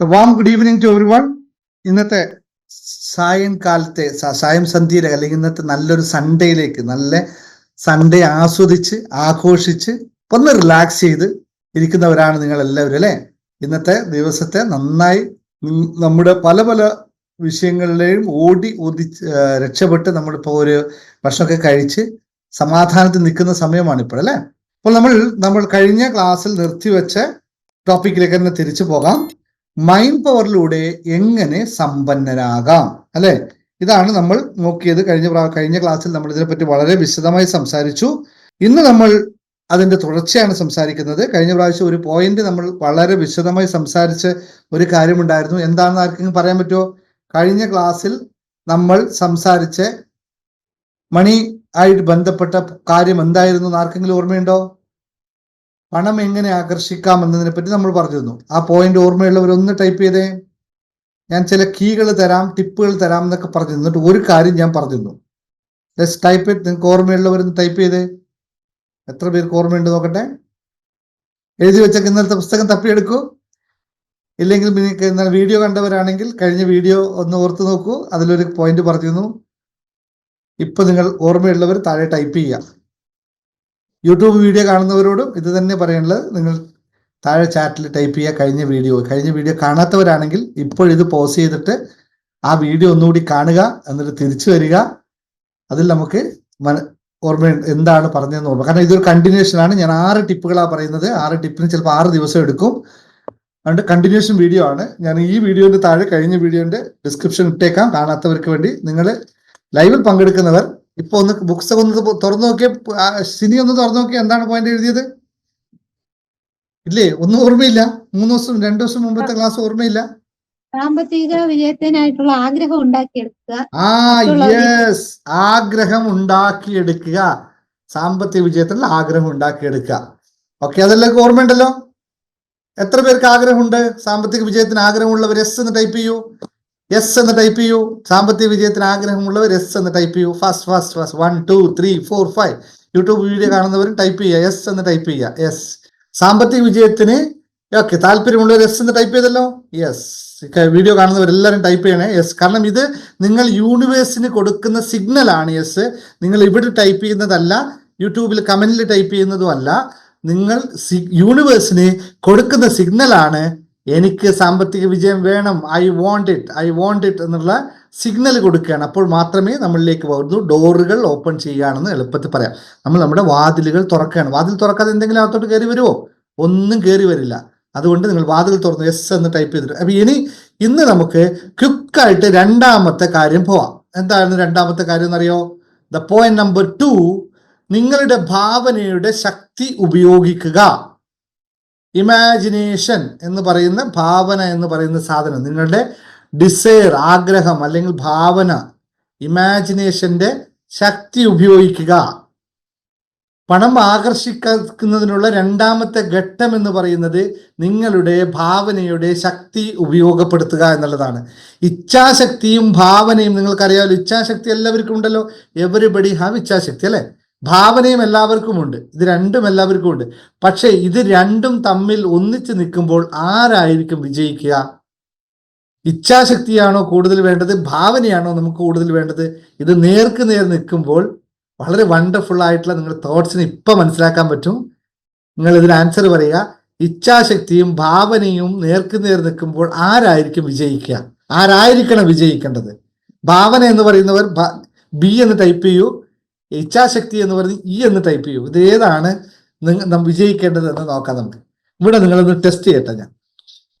Warm good evening to everyone ഇന്നത്തെ സായംകാലത്തെ സായം സന്ധ്യയിലെ അല്ലെങ്കിൽ ഇന്നത്തെ നല്ലൊരു സൺഡേയിലേക്ക് നല്ല സൺഡേ ആസ്വദിച്ച് ആഘോഷിച്ച് ഒന്ന് റിലാക്സ് ചെയ്ത് ഇരിക്കുന്നവരാണ് നിങ്ങൾ എല്ലാവരും അല്ലേ? ഇന്നത്തെ ദിവസത്തെ നന്നായി നമ്മുടെ പല പല വിഷയങ്ങളിലെയും ഓടി ഒതി രക്ഷപ്പെട്ട് നമ്മളിപ്പോ ഒരു ഭക്ഷണമൊക്കെ കഴിച്ച് സമാധാനത്തിൽ നിൽക്കുന്ന സമയമാണ് ഇപ്പോൾ അല്ലേ? അപ്പോൾ നമ്മൾ നമ്മൾ കഴിഞ്ഞ ക്ലാസ്സിൽ നിർത്തിവെച്ച ടോപ്പിക്കിലേക്ക് തന്നെ തിരിച്ചു പോകാം. മൈൻഡ് പവറിലൂടെ എങ്ങനെ സമ്പന്നരാകാം അല്ലെ? ഇതാണ് നമ്മൾ നോക്കിയത് കഴിഞ്ഞ കഴിഞ്ഞ ക്ലാസ്സിൽ നമ്മൾ ഇതിനെപ്പറ്റി വളരെ വിശദമായി സംസാരിച്ചു. ഇന്ന് നമ്മൾ അതിന്റെ തുടർച്ചയാണ് സംസാരിക്കുന്നത്. കഴിഞ്ഞ പ്രാവശ്യം ഒരു പോയിന്റ് നമ്മൾ വളരെ വിശദമായി സംസാരിച്ച ഒരു കാര്യമുണ്ടായിരുന്നു. എന്താണെന്ന് ആർക്കെങ്കിലും പറയാൻ പറ്റുമോ? കഴിഞ്ഞ ക്ലാസ്സിൽ നമ്മൾ സംസാരിച്ച മണി ആയിട്ട് ബന്ധപ്പെട്ട കാര്യം എന്തായിരുന്നു എന്ന് ആർക്കെങ്കിലും ഓർമ്മയുണ്ടോ? പണം എങ്ങനെ ആകർഷിക്കാം എന്നതിനെ പറ്റി നമ്മൾ പറഞ്ഞിരുന്നു. ആ പോയിന്റ് ഓർമ്മയുള്ളവർ ഒന്ന് ടൈപ്പ് ചെയ്തേ. ഞാൻ ചില കീകൾ തരാം ടിപ്പുകൾ തരാം എന്നൊക്കെ പറഞ്ഞു എന്നിട്ട് ഒരു കാര്യം ഞാൻ പറഞ്ഞിരുന്നു. ജസ്റ്റ് ടൈപ്പ് ചെയ്ത് നിങ്ങൾക്ക് ഓർമ്മയുള്ളവരൊന്ന് ടൈപ്പ് ചെയ്തേ. എത്ര പേർക്ക് ഓർമ്മയുണ്ട് നോക്കട്ടെ. എഴുതി വെച്ചൊക്കെ ഇന്നലത്തെ പുസ്തകം തപ്പിയെടുക്കൂ. ഇല്ലെങ്കിൽ നിങ്ങൾക്ക് ഇന്നലെ വീഡിയോ കണ്ടവരാണെങ്കിൽ കഴിഞ്ഞ വീഡിയോ ഒന്ന് ഓർത്ത് നോക്കൂ. അതിലൊരു പോയിന്റ് പറഞ്ഞിരുന്നു. ഇപ്പൊ നിങ്ങൾ ഓർമ്മയുള്ളവർ താഴെ ടൈപ്പ് ചെയ്യുക. യൂട്യൂബ് വീഡിയോ കാണുന്നവരോടും ഇത് തന്നെ പറയാനുള്ളത് നിങ്ങൾ താഴെ ചാറ്റിൽ ടൈപ്പ് ചെയ്യുക കഴിഞ്ഞ വീഡിയോ കഴിഞ്ഞ വീഡിയോ കാണാത്തവരാണെങ്കിൽ ഇപ്പോൾ ഇത് പോസ് ചെയ്തിട്ട് ആ വീഡിയോ ഒന്നുകൂടി കാണുക എന്നിട്ട് തിരിച്ചു വരിക. അതിൽ നമുക്ക് മന- ഓർമ്മ എന്താണ് പറഞ്ഞതെന്ന് ഓർമ്മ. കാരണം ഇതൊരു കണ്ടിന്യൂഷൻ ആണ്. ഞാൻ ആറ് ടിപ്പുകളാണ് പറയുന്നത്. ആറ് ടിപ്പിന് ചിലപ്പോൾ ആറ് ദിവസം എടുക്കും. അതുകൊണ്ട് കണ്ടിന്യൂഷൻ വീഡിയോ ആണ്. ഞാൻ ഈ വീഡിയോന്റെ താഴെ കഴിഞ്ഞ വീഡിയോന്റെ ഡിസ്ക്രിപ്ഷൻ ഇട്ടേക്കാം. കാണാത്തവർക്ക് വേണ്ടി നിങ്ങൾ ലൈവിൽ പങ്കെടുക്കുന്നവർ ഇപ്പൊ ഒന്ന് ബുക്സ് ഒന്ന് തുറന്നു നോക്കിയ സിനി ഒന്ന് തുറന്നു നോക്കിയ എന്താണ് പോയിന്റ് എഴുതിയത്? ഇല്ലേ ഒന്നും ഓർമ്മയില്ല. മൂന്ന് ദിവസം രണ്ടു ദിവസം മുമ്പത്തെ ക്ലാസ് ഓർമ്മയില്ല. സാമ്പത്തിക വിജയത്തിനായിട്ടുള്ള ആഗ്രഹം ഉണ്ടാക്കിയെടുക്കുക. ആ യെസ് ആഗ്രഹം ഉണ്ടാക്കിയെടുക്കുക. സാമ്പത്തിക വിജയത്തിൽ ആഗ്രഹം ഉണ്ടാക്കിയെടുക്കുക. ഓക്കെ അതെല്ലാം ഓർമ്മയുണ്ടല്ലോ? എത്ര പേർക്ക് ആഗ്രഹമുണ്ട്? സാമ്പത്തിക വിജയത്തിന് ആഗ്രഹമുള്ളവർ എസ് എന്ന് ടൈപ്പ് ചെയ്യൂ. എസ് എന്ന് ടൈപ്പ് ചെയ്യൂ. സാമ്പത്തിക വിജയത്തിന് ആഗ്രഹമുള്ളവർ എസ് എന്ന് ടൈപ്പ് ചെയ്യൂ. Fast fast fast one two three four five YouTube video കാണുന്നവരും type ചെയ്യുക. എസ് എന്ന് ടൈപ്പ് ചെയ്യുക. എസ് സാമ്പത്തിക വിജയത്തിന് ഓക്കെ താല്പര്യമുള്ളവർ എസ് എന്ന് ടൈപ്പ് ചെയ്തല്ലോ? യെസ് വീഡിയോ കാണുന്നവരെല്ലാവരും ടൈപ്പ് ചെയ്യണേ. യെസ് കാരണം ഇത് നിങ്ങൾ യൂണിവേഴ്സിന് കൊടുക്കുന്ന സിഗ്നൽ ആണ്. യെസ് നിങ്ങൾ ഇവിടെ ടൈപ്പ് ചെയ്യുന്നതല്ല. യൂട്യൂബിൽ കമന്റിൽ ടൈപ്പ് ചെയ്യുന്നതും അല്ല. നിങ്ങൾ യൂണിവേഴ്സിന് കൊടുക്കുന്ന സിഗ്നൽ ആണ്. എനിക്ക് സാമ്പത്തിക വിജയം വേണം. I want it I want it എന്നുള്ള സിഗ്നൽ കൊടുക്കുകയാണ്. അപ്പോൾ മാത്രമേ നമ്മളിലേക്ക് വരുന്നു. ഡോറുകൾ ഓപ്പൺ ചെയ്യുകയാണെന്ന് എളുപ്പത്തിൽ പറയാം. നമ്മൾ നമ്മുടെ വാതിലുകൾ തുറക്കുകയാണ്. വാതിൽ തുറക്കാതെ എന്തെങ്കിലും അകത്തോട്ട് കയറി വരുമോ ഒന്നും കയറി വരില്ല. അതുകൊണ്ട് നിങ്ങൾ വാതിൽ തുറന്ന് എസ് എന്ന് ടൈപ്പ് ചെയ്തിട്ട്. അപ്പൊ ഇനി ഇന്ന് നമുക്ക് ക്വിക്കായിട്ട് രണ്ടാമത്തെ കാര്യം പോവാം. എന്തായിരുന്നു രണ്ടാമത്തെ കാര്യം എന്നറിയോ? ദ പോയിന്റ് നമ്പർ ടു നിങ്ങളുടെ ഭാവനയുടെ ശക്തി ഉപയോഗിക്കുക. ഇമാജിനേഷൻ എന്ന് പറയുന്ന ഭാവന എന്ന് പറയുന്ന സാധനം. നിങ്ങളുടെ ഡിസയർ ആഗ്രഹം അല്ലെങ്കിൽ ഭാവന ഇമാജിനേഷന്റെ ശക്തി ഉപയോഗിക്കുക. പണം ആകർഷിക്കുന്നതിനുള്ള രണ്ടാമത്തെ ഘട്ടം എന്ന് പറയുന്നത് നിങ്ങളുടെ ഭാവനയുടെ ശക്തി ഉപയോഗപ്പെടുത്തുക എന്നുള്ളതാണ്. ഇച്ഛാശക്തിയും ഭാവനയും നിങ്ങൾക്കറിയാമല്ലോ ഇച്ഛാശക്തി എല്ലാവർക്കും ഉണ്ടല്ലോ. എവറിബഡി ഹാവ് ഇച്ഛാശക്തി അല്ലെ? ഭാവനയും എല്ലാവർക്കും ഉണ്ട്. ഇത് രണ്ടും എല്ലാവർക്കും ഉണ്ട്. പക്ഷേ ഇത് രണ്ടും തമ്മിൽ ഒന്നിച്ച് നിൽക്കുമ്പോൾ ആരായിരിക്കും വിജയിക്കുക? ഇച്ഛാശക്തിയാണോ കൂടുതൽ വേണ്ടത്? ഭാവനയാണോ നമുക്ക് കൂടുതൽ വേണ്ടത്? ഇത് നേർക്ക് നേർ നിൽക്കുമ്പോൾ വളരെ വണ്ടർഫുൾ ആയിട്ടുള്ള നിങ്ങളുടെ തോട്ട്സിനെ ഇപ്പൊ മനസ്സിലാക്കാൻ പറ്റും. നിങ്ങൾ ഇതിന് ആൻസർ പറയുക. ഇച്ഛാശക്തിയും ഭാവനയും നേർക്ക് നേർ നിൽക്കുമ്പോൾ ആരായിരിക്കും വിജയിക്കുക? ആരായിരിക്കണം വിജയിക്കേണ്ടത്? ഭാവന എന്ന് പറയുന്നവർ ബി എന്ന് ടൈപ്പ് ചെയ്യൂ. ഇച്ഛാശക്തി എന്ന് പറഞ്ഞ് ഇ എന്ന് ടൈപ്പ് ചെയ്യൂ. ഇത് ഏതാണ് നിങ്ങൾ വിജയിക്കേണ്ടതെന്ന് നോക്കാം നമുക്ക്. ഇവിടെ നിങ്ങളൊന്ന് ടെസ്റ്റ് ചെയ്യട്ടെ ഞാൻ.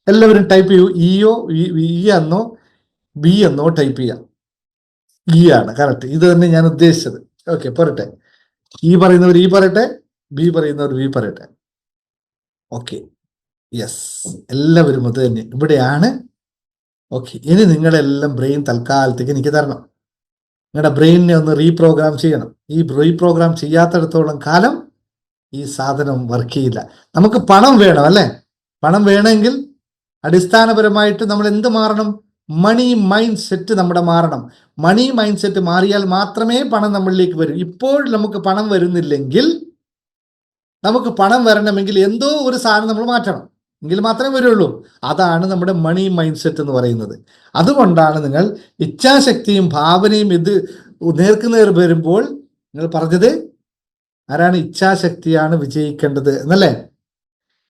എല്ലാവരും ടൈപ്പ് ചെയ്യൂ. ഇയോ ഇ എന്നോ ബി എന്നോ ടൈപ്പ് ചെയ്യാം. ഇ ആണ് കറക്റ്റ് ഇത് തന്നെ ഞാൻ ഉദ്ദേശിച്ചത്. ഓക്കെ പറയട്ടെ. ഈ പറയുന്നവർ ഈ പറയട്ടെ ബി പറയുന്നവർ ബി പറയട്ടെ. ഓക്കെ യെസ് എല്ലാവരും അത് തന്നെ. ഇവിടെയാണ്. ഓക്കെ ഇനി നിങ്ങളെല്ലാം ബ്രെയിൻ തൽക്കാലത്തേക്ക് എനിക്ക് തരണം. നിങ്ങളുടെ ബ്രെയിനിനെ ഒന്ന് റീപ്രോഗ്രാം ചെയ്യണം. ഈ റീപ്രോഗ്രാം ചെയ്യാത്തിടത്തോളം കാലം ഈ സാധനം വർക്ക് ചെയ്യില്ല. നമുക്ക് പണം വേണം അല്ലേ? പണം വേണമെങ്കിൽ അടിസ്ഥാനപരമായിട്ട് നമ്മൾ എന്ത് മാറണം? മണി മൈൻഡ് സെറ്റ് നമ്മുടെ മാറണം. മണി മൈൻഡ് സെറ്റ് മാറിയാൽ മാത്രമേ പണം നമ്മളിലേക്ക് വരൂ. ഇപ്പോൾ നമുക്ക് പണം വരുന്നില്ലെങ്കിൽ നമുക്ക് പണം വരണമെങ്കിൽ എന്തോ ഒരു സാധനം നമ്മൾ മാറ്റണം. എങ്കിൽ മാത്രമേ വരുള്ളൂ. അതാണ് നമ്മുടെ മണി മൈൻഡ് സെറ്റ് എന്ന് പറയുന്നത്. അതുകൊണ്ടാണ് നിങ്ങൾ ഇച്ഛാശക്തിയും ഭാവനയും ഇത് നേർക്കുനേർ വരുമ്പോൾ നിങ്ങൾ പറഞ്ഞത് ആരാണ് ഇച്ഛാശക്തിയാണ് വിജയിക്കേണ്ടത് എന്നല്ലേ?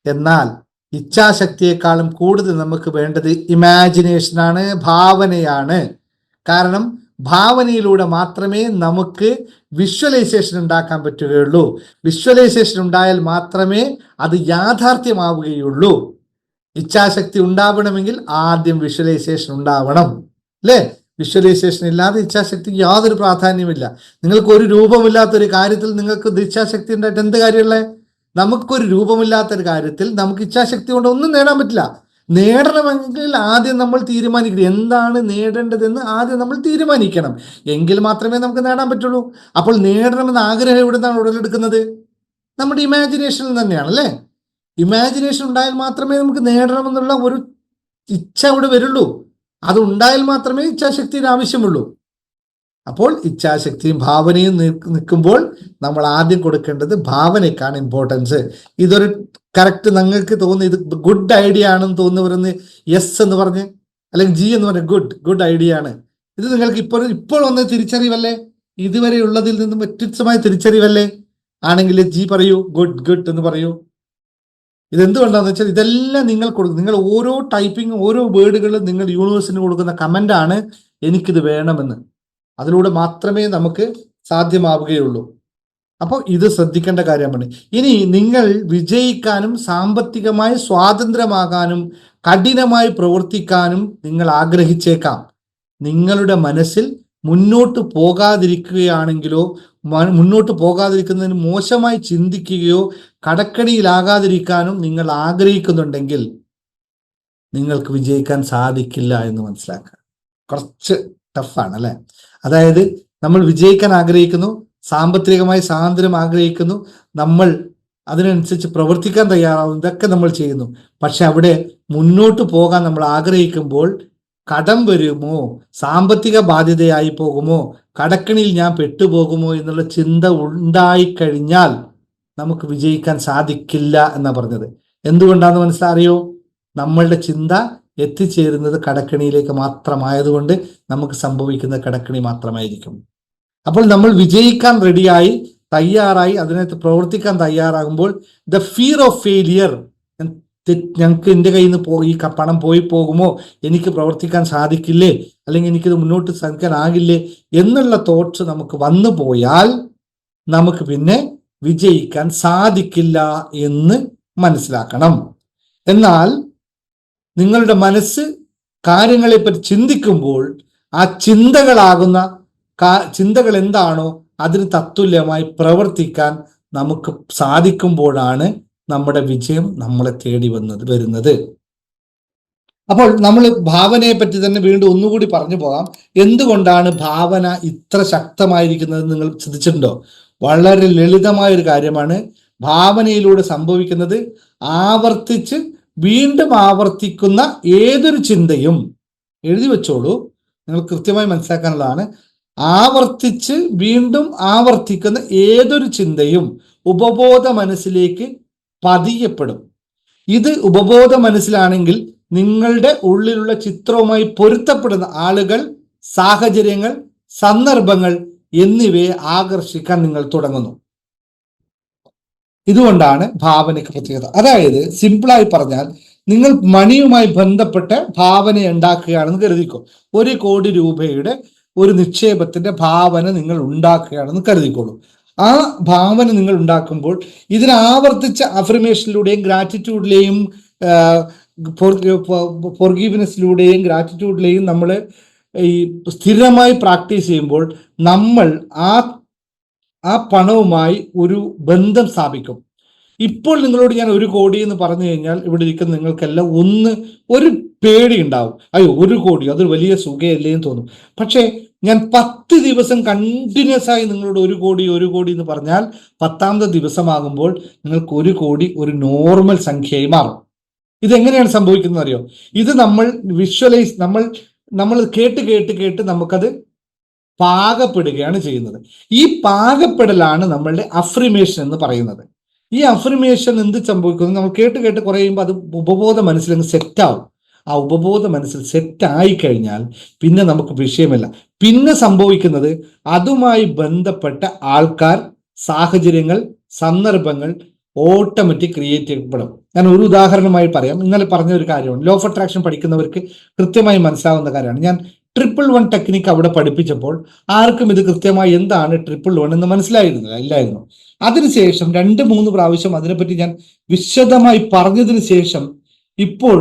എന്നാൽ ഇച്ഛാശക്തിയെക്കാളും കൂടുതൽ നമുക്ക് വേണ്ടത് ഇമാജിനേഷനാണ് ഭാവനയാണ്. കാരണം ഭാവനയിലൂടെ മാത്രമേ നമുക്ക് വിഷ്വലൈസേഷൻ ഉണ്ടാക്കാൻ പറ്റുകയുള്ളൂ. വിഷ്വലൈസേഷൻ ഉണ്ടായാൽ മാത്രമേ അത് യാഥാർത്ഥ്യമാവുകയുള്ളൂ. ഇച്ഛാശക്തി ഉണ്ടാവണമെങ്കിൽ ആദ്യം വിഷ്വലൈസേഷൻ ഉണ്ടാവണം. അല്ലേ? വിഷ്വലൈസേഷൻ ഇല്ലാതെ ഇച്ഛാശക്തിക്ക് യാതൊരു പ്രാധാന്യമില്ല നിങ്ങൾക്ക് ഒരു രൂപമില്ലാത്ത ഒരു കാര്യത്തിൽ നിങ്ങൾക്ക് ഇച്ഛാശക്തി ഉണ്ടായിട്ട് എന്ത് കാര്യമുള്ളത് നമുക്കൊരു രൂപമില്ലാത്ത ഒരു കാര്യത്തിൽ നമുക്ക് ഇച്ഛാശക്തി കൊണ്ട് ഒന്നും നേടാൻ പറ്റില്ല. നേടണമെങ്കിൽ ആദ്യം നമ്മൾ തീരുമാനിക്കണം. എന്താണ് നേടേണ്ടതെന്ന് ആദ്യം നമ്മൾ തീരുമാനിക്കണം. എങ്കിൽ മാത്രമേ നമുക്ക് നേടാൻ പറ്റുള്ളൂ. അപ്പോൾ നേടണമെന്ന ആഗ്രഹം എവിടെ നിന്നാണ് ഉടലെടുക്കുന്നത്? നമ്മുടെ ഇമാജിനേഷനിൽ തന്നെയാണ് അല്ലേ? ഇമാജിനേഷൻ ഉണ്ടായാൽ മാത്രമേ നമുക്ക് നേടണമെന്നുള്ള ഒരു ഇച്ഛ അവിടെ വരുള്ളൂ. അത് ഉണ്ടായാൽ മാത്രമേ ഇച്ഛാശക്തിയുടെ ആവശ്യമുള്ളൂ. അപ്പോൾ ഇച്ഛാശക്തിയും ഭാവനയും നിൽക്കുമ്പോൾ നമ്മൾ ആദ്യം കൊടുക്കേണ്ടത് ഭാവനയ്ക്കാണ് ഇമ്പോർട്ടൻസ് ഇതൊരു കറക്റ്റ് നിങ്ങൾക്ക് തോന്നി ഇത് ഗുഡ് ഐഡിയ ആണെന്ന് തോന്നുന്നവരെന്ന് യെസ് എന്ന് പറഞ്ഞ് അല്ലെങ്കിൽ ജി എന്ന് പറഞ്ഞ ഗുഡ് ഗുഡ് ഐഡിയ ആണ്. ഇത് നിങ്ങൾക്ക് ഇപ്പോൾ ഇപ്പോൾ വന്ന തിരിച്ചറിവല്ലേ? ഇതുവരെ ഉള്ളതിൽ നിന്നും വ്യത്യസ്തമായ തിരിച്ചറിവല്ലേ? ആണെങ്കിൽ ജി പറയൂ ഗുഡ് ഗുഡ് എന്ന് പറയൂ. ഇതെന്തുകൊണ്ടാന്ന് വെച്ചാൽ ഇതെല്ലാം നിങ്ങൾ കൊടുക്കും. നിങ്ങൾ ഓരോ ടൈപ്പിംഗ് ഓരോ വേർഡുകളും നിങ്ങൾ യൂണിവേഴ്സിന് കൊടുക്കുന്ന കമന്റ് ആണ് എനിക്കിത് വേണമെന്ന്. അതിലൂടെ മാത്രമേ നമുക്ക് സാധ്യമാവുകയുള്ളൂ. അപ്പോൾ ഇത് ശ്രദ്ധിക്കേണ്ട കാര്യമാണ്. ഇനി നിങ്ങൾ വിജയിക്കാനും സാമ്പത്തികമായി സ്വാതന്ത്ര്യമാകാനും കഠിനമായി പ്രവർത്തിക്കാനും നിങ്ങൾ ആഗ്രഹിച്ചേക്കാം. നിങ്ങളുടെ മനസ്സിൽ മുന്നോട്ട് പോകാതിരിക്കുകയാണെങ്കിലോ മുന്നോട്ട് പോകാതിരിക്കുന്നതിന് മോശമായി ചിന്തിക്കുകയോ കടക്കണിയിലാകാതിരിക്കാനും നിങ്ങൾ ആഗ്രഹിക്കുന്നുണ്ടെങ്കിൽ നിങ്ങൾക്ക് വിജയിക്കാൻ സാധിക്കില്ല എന്ന് മനസ്സിലാക്കുക. കുറച്ച് ടഫാണ് അല്ലെ? അതായത് നമ്മൾ വിജയിക്കാൻ ആഗ്രഹിക്കുന്നു സാമ്പത്തികമായി സ്വാതന്ത്ര്യം ആഗ്രഹിക്കുന്നു നമ്മൾ അതിനനുസരിച്ച് പ്രവർത്തിക്കാൻ തയ്യാറാവുന്നു ഇതൊക്കെ നമ്മൾ ചെയ്യുന്നു. പക്ഷെ അവിടെ മുന്നോട്ട് പോകാൻ നമ്മൾ ആഗ്രഹിക്കുമ്പോൾ കടം വരുമോ? സാമ്പത്തിക ബാധ്യതയായി പോകുമോ? കടക്കണിയിൽ ഞാൻ പെട്ടുപോകുമോ എന്നുള്ള ചിന്ത ഉണ്ടായിക്കഴിഞ്ഞാൽ നമുക്ക് വിജയിക്കാൻ സാധിക്കില്ല എന്നാ പറഞ്ഞത്. എന്തുകൊണ്ടാന്ന് മനസ്സിലറിയോ നമ്മളുടെ ചിന്ത എത്തിച്ചേരുന്നത് കടക്കണിയിലേക്ക് മാത്രമായതുകൊണ്ട് നമുക്ക് സംഭവിക്കുന്ന കടക്കണി മാത്രമായിരിക്കും. അപ്പോൾ നമ്മൾ വിജയിക്കാൻ റെഡിയായി തയ്യാറായി അതിനകത്ത് പ്രവർത്തിക്കാൻ തയ്യാറാകുമ്പോൾ ദ ഫിയർ ഓഫ് ഫെയിലിയർ ഞങ്ങൾക്ക് എന്റെ കയ്യിൽ നിന്ന് പോ ഈ പണം പോയി പോകുമോ? എനിക്ക് പ്രവർത്തിക്കാൻ സാധിക്കില്ലേ? അല്ലെങ്കിൽ എനിക്കിത് മുന്നോട്ട് സാധിക്കാനാകില്ലേ എന്നുള്ള തോട്ട്സ് നമുക്ക് വന്നു പോയാൽ നമുക്ക് പിന്നെ വിജയിക്കാൻ സാധിക്കില്ല എന്ന് മനസ്സിലാക്കണം. എന്നാൽ നിങ്ങളുടെ മനസ്സ് കാര്യങ്ങളെപ്പറ്റി ചിന്തിക്കുമ്പോൾ ആ ചിന്തകളാകുന്ന ചിന്തകൾ എന്താണോ അതിന് തത്തുല്യമായി പ്രവർത്തിക്കാൻ നമുക്ക് സാധിക്കുമ്പോഴാണ് നമ്മുടെ വിജയം നമ്മളെ തേടി വന്നത് വരുന്നത്. അപ്പോൾ നമ്മൾ ഭാവനയെ പറ്റി തന്നെ വീണ്ടും ഒന്നുകൂടി പറഞ്ഞു പോകാം. എന്തുകൊണ്ടാണ് ഭാവന ഇത്ര ശക്തമായിരിക്കുന്നത് നിങ്ങൾ ചിന്തിച്ചിട്ടുണ്ടോ? വളരെ ലളിതമായ ഒരു കാര്യമാണ്. ഭാവനയിലൂടെ സംഭവിക്കുന്നത് ആവർത്തിച്ച് വീണ്ടും ആവർത്തിക്കുന്ന ഏതൊരു ചിന്തയും എഴുതി വെച്ചോളൂ. നിങ്ങൾ കൃത്യമായി മനസ്സിലാക്കാനുള്ളതാണ്. ആവർത്തിച്ച് വീണ്ടും ആവർത്തിക്കുന്ന ഏതൊരു ചിന്തയും ഉപബോധ മനസ്സിലേക്ക് പതിയപ്പെടും. ഇത് ഉപബോധ മനസ്സിലാണെങ്കിൽ നിങ്ങളുടെ ഉള്ളിലുള്ള ചിത്രവുമായി പൊരുത്തപ്പെടുന്ന ആളുകൾ സാഹചര്യങ്ങൾ സന്ദർഭങ്ങൾ എന്നിവയെ ആകർഷിക്കാൻ നിങ്ങൾ തുടങ്ങുന്നു. ഇതുകൊണ്ടാണ് ഭാവനയ്ക്ക് പ്രത്യേകത. അതായത് സിമ്പിളായി പറഞ്ഞാൽ നിങ്ങൾ മണിയുമായി ബന്ധപ്പെട്ട ഭാവന ഉണ്ടാക്കുകയാണെന്ന് കരുതിക്കോ. ഒരു കോടി രൂപയുടെ ഒരു നിക്ഷേപത്തിന്റെ ഭാവന നിങ്ങൾ ഉണ്ടാക്കുകയാണെന്ന് കരുതിക്കോളൂ. ആ ഭാവന നിങ്ങൾ ഉണ്ടാക്കുമ്പോൾ ഇതിനാവർത്തിച്ച അഫർമേഷനിലൂടെയും ഗ്രാറ്റിറ്റ്യൂഡിലെയും ഫോർഗീവ്നെസ്സിലൂടെയും ഗ്രാറ്റിറ്റ്യൂഡിലെയും നമ്മൾ ഈ സ്ഥിരമായി പ്രാക്ടീസ് ചെയ്യുമ്പോൾ നമ്മൾ ആ ആ പണവുമായി ഒരു ബന്ധം സ്ഥാപിക്കും. ഇപ്പോൾ നിങ്ങളോട് ഞാൻ ഒരു കോടി എന്ന് പറഞ്ഞു കഴിഞ്ഞാൽ ഇവിടെ ഇരിക്കുന്ന നിങ്ങൾക്കെല്ലാം ഒന്ന് ഒരു പേടി ഉണ്ടാവും. അയ്യോ ഒരു കോടി അതൊരു വലിയ സുഖയല്ലേ എന്ന് തോന്നും. പക്ഷേ ഞാൻ പത്ത് ദിവസം കണ്ടിന്യൂസ് ആയി നിങ്ങളോട് ഒരു കോടി ഒരു കോടി എന്ന് പറഞ്ഞാൽ പത്താമത്തെ ദിവസമാകുമ്പോൾ നിങ്ങൾക്ക് ഒരു കോടി ഒരു നോർമൽ സംഖ്യയായി മാറും. ഇതെങ്ങനെയാണ് സംഭവിക്കുന്നത് അറിയോ ഇത് നമ്മൾ വിഷ്വലൈസ് നമ്മൾ നമ്മൾ കേട്ട് കേട്ട് കേട്ട് നമുക്കത് പാകപ്പെടുകയാണ് ചെയ്യുന്നത്. ഈ പാകപ്പെടലാണ് നമ്മളുടെ അഫ്രിമേഷൻ എന്ന് പറയുന്നത്. ഈ അഫർമേഷൻ എന്ത് സംഭവിക്കുന്നു? നമ്മൾ കേട്ട് കേട്ട് കുറയുമ്പോൾ അത് ഉപബോധ മനസ്സിൽ മനസ്സിലങ്ങ് സെറ്റാവും ആ ഉപബോധ മനസ്സിൽ സെറ്റായി കഴിഞ്ഞാൽ പിന്നെ നമുക്ക് വിഷയമല്ല. പിന്നെ സംഭവിക്കുന്നത് അതുമായി ബന്ധപ്പെട്ട ആൾക്കാർ സാഹചര്യങ്ങൾ സന്ദർഭങ്ങൾ ഓട്ടോമാറ്റിക് ക്രിയേറ്റ് ചെയ്യപ്പെടും. ഞാൻ ഒരു ഉദാഹരണമായി പറയാം. ഇന്നലെ പറഞ്ഞ ഒരു കാര്യമാണ്. ലോ ഓഫ് അട്രാക്ഷൻ പഠിക്കുന്നവർക്ക് കൃത്യമായി മനസ്സിലാവുന്ന കാര്യമാണ്. ഞാൻ ട്രിപ്പിൾ വൺ ടെക്നിക്ക് അവിടെ പഠിപ്പിച്ചപ്പോൾ ആർക്കും ഇത് കൃത്യമായി എന്താണ് ട്രിപ്പിൾ വൺ എന്ന് മനസ്സിലായിരുന്നില്ല ഇല്ലായിരുന്നു. അതിനുശേഷം രണ്ട് മൂന്ന് പ്രാവശ്യം അതിനെപ്പറ്റി ഞാൻ വിശദമായി പറഞ്ഞതിന് ശേഷം ഇപ്പോൾ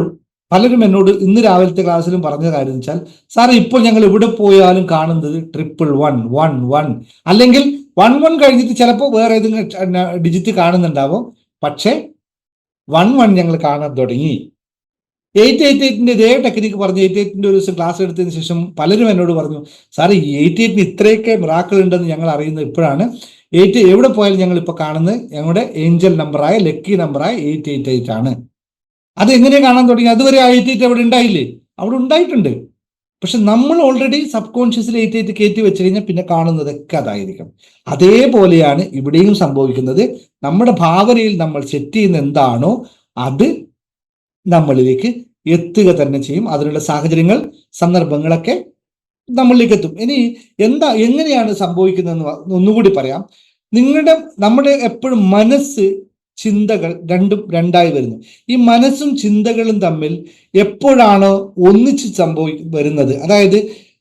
പലരും എന്നോട് ഇന്ന് രാവിലത്തെ ക്ലാസ്സിലും പറഞ്ഞ കാര്യം വെച്ചാൽ സാറേ ഇപ്പോൾ ഞങ്ങൾ എവിടെ പോയാലും കാണുന്നത് ട്രിപ്പിൾ വൺ വൺ വൺ അല്ലെങ്കിൽ വൺ വൺ കഴിഞ്ഞിട്ട് ചിലപ്പോൾ വേറെ ഏതെങ്കിലും ഡിജിറ്റ് കാണുന്നുണ്ടാവും പക്ഷേ വൺ വൺ ഞങ്ങൾ കാണാൻ തുടങ്ങി. എയ്റ്റ് എയ്റ്റ് എയ്റ്റിന്റെ ഇതേ ടെക്നിക്ക് പറഞ്ഞു. എയ്റ്റ് എയ്റ്റിന്റെ ഒരു ദിവസം ക്ലാസ് എടുത്തതിന് ശേഷം പലരും എന്നോട് പറഞ്ഞു ഈ എയ്റ്റ് എയ്റ്റിന് ഇത്രയൊക്കെ മിറാക്കൾ ഉണ്ടെന്ന് ഞങ്ങൾ അറിയുന്നത് ഇപ്പോഴാണ്. എയ്റ്റ് എവിടെ പോയാലും ഞങ്ങൾ ഇപ്പോൾ കാണുന്നത് ഞങ്ങളുടെ ഏഞ്ചൽ നമ്പറായ ലക്കി നമ്പറായ എയ്റ്റ് എയ്റ്റ് എയ്റ്റ് ആണ്. അത് എങ്ങനെ കാണാൻ തുടങ്ങി? അതുവരെ ആ എയ്റ്റ് എയ്റ്റ് അവിടെ ഉണ്ടായില്ലേ? അവിടെ ഉണ്ടായിട്ടുണ്ട്. പക്ഷെ നമ്മൾ ഓൾറെഡി സബ് കോൺഷ്യസിൽ എയ്റ്റ് എയ്റ്റ് കയറ്റി വെച്ച് കഴിഞ്ഞാൽ പിന്നെ കാണുന്നതൊക്കെ അതായിരിക്കും. അതേപോലെയാണ് ഇവിടെയും സംഭവിക്കുന്നത്. നമ്മുടെ ഭാവനയിൽ നമ്മൾ സെറ്റ് ചെയ്യുന്ന എന്താണോ അത് നമ്മളിലേക്ക് എത്തുക തന്നെ ചെയ്യും. അതിനുള്ള സാഹചര്യങ്ങൾ സന്ദർഭങ്ങളൊക്കെ നമ്മളിലേക്ക് എത്തും. ഇനി എന്താ എങ്ങനെയാണ് സംഭവിക്കുന്നതെന്ന് ഒന്നുകൂടി പറയാം. നിങ്ങളുടെ നമ്മുടെ എപ്പോഴും മനസ്സ് ചിന്തകൾ രണ്ടും രണ്ടായി വരുന്നു. ഈ മനസ്സും ചിന്തകളും തമ്മിൽ എപ്പോഴാണോ ഒന്നിച്ച് സംഭവി വരുന്നത്. അതായത്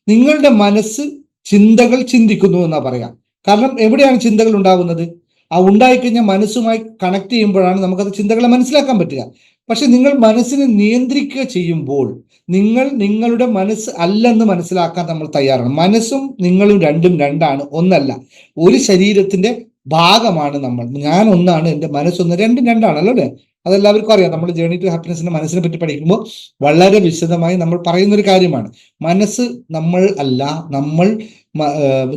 നിങ്ങളുടെ മനസ്സ് ചിന്തകൾ ചിന്തിക്കുന്നു എന്നാ പറയാം. കാരണം എവിടെയാണ് ചിന്തകൾ ഉണ്ടാകുന്നത് ആ ഉണ്ടായിക്കഴിഞ്ഞാൽ മനസ്സുമായി കണക്ട് ചെയ്യുമ്പോഴാണ് നമുക്കത് ചിന്തകളെ മനസ്സിലാക്കാൻ പറ്റുക. പക്ഷെ നിങ്ങൾ മനസ്സിനെ നിയന്ത്രിക്കുക ചെയ്യുമ്പോൾ നിങ്ങൾ നിങ്ങളുടെ മനസ്സ് അല്ലെന്ന് മനസ്സിലാക്കാൻ നമ്മൾ തയ്യാറാണ്. മനസ്സും നിങ്ങളും രണ്ടും രണ്ടാണ് ഒന്നല്ല. ഒരു ശരീരത്തിന്റെ ഭാഗമാണ് നമ്മൾ. ഞാൻ ഒന്നാണ് എന്റെ മനസ്സൊന്ന് രണ്ടും രണ്ടാണല്ലോ അല്ലേ? അതെല്ലാവർക്കും അറിയാം. നമ്മൾ ജേണി ടു ഹാപ്പിനെസിന്റെ മനസ്സിനെ പറ്റി പഠിക്കുമ്പോൾ വളരെ വിശദമായി നമ്മൾ പറയുന്ന ഒരു കാര്യമാണ്. മനസ്സ് നമ്മൾ അല്ല നമ്മൾ